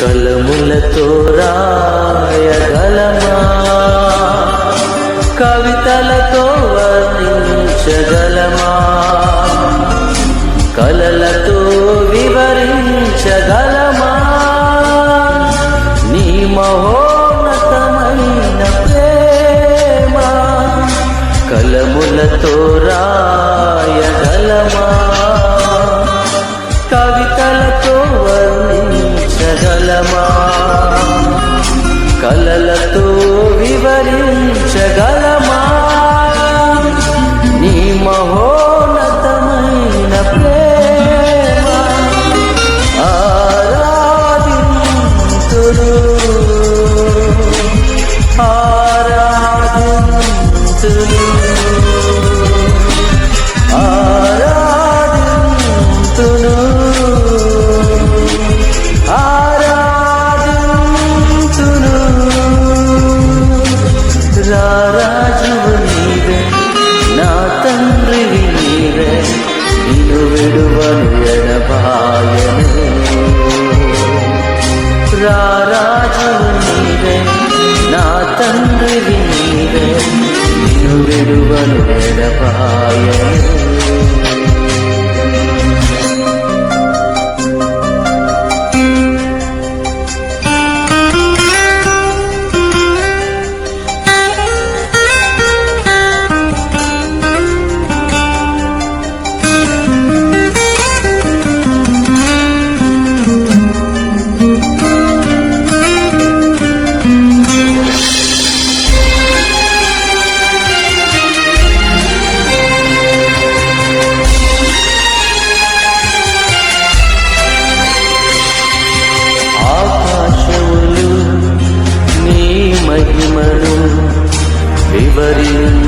கலமுல Torah రాయగలమా కవితలతో వర్ణించగలమా? కలలతో వివరించగలమా? నీ మహో కలలతో వివరించగలమా? నీ మహో విడువను ఎడబాయను భరించుచున్నవి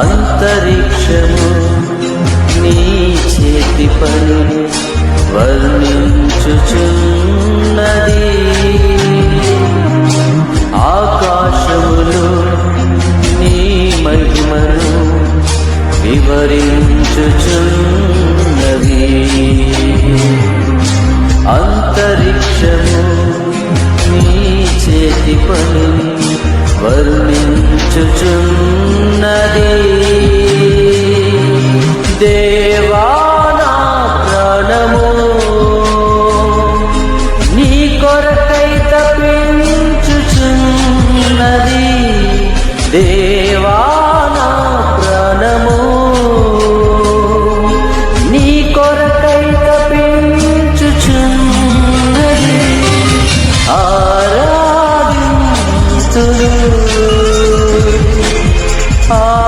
అంతరిక్షము నీ చేతి పని వర్ణించుచున్నది. ఆకాశములు నీ మహిమను వివరించుచున్నది. అంతరిక్షము పని వర్ణించుచున్నదే.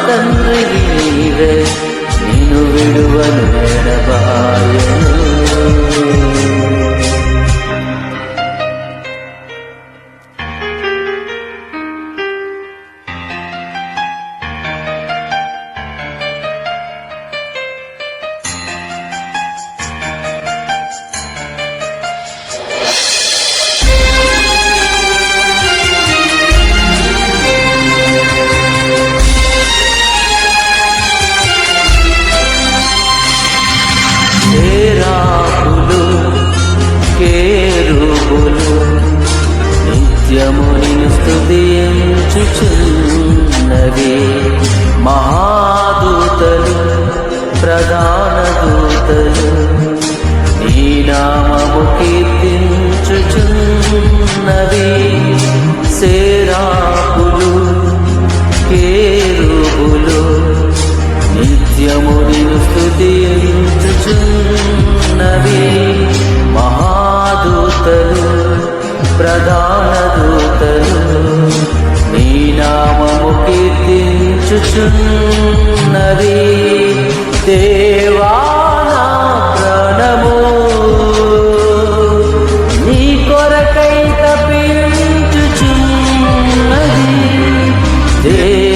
తండ్రి తండ్రివి నీవే నిన్ను విడువను ఎడబాయను నీ నామము కీర్తించు స్తుతించుచున్నవి కేరుబులు నిత్యము నిన్ను స్తుతించుచున్నవి మహాదూతలు ప్రధాన దూతలు నీ నామము కీర్తించుచున్నవి దేవానా Yeah.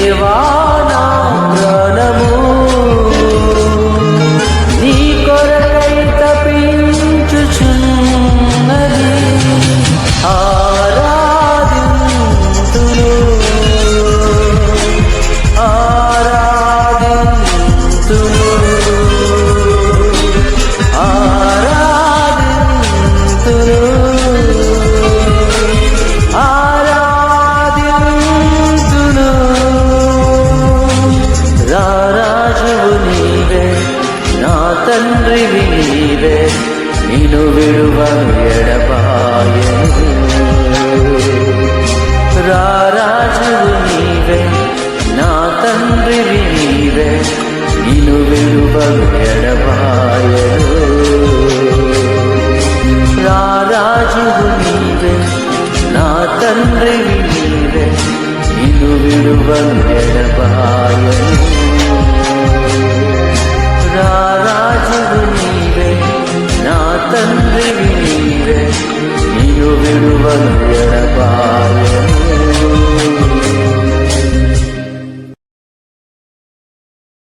ജീവനടവായ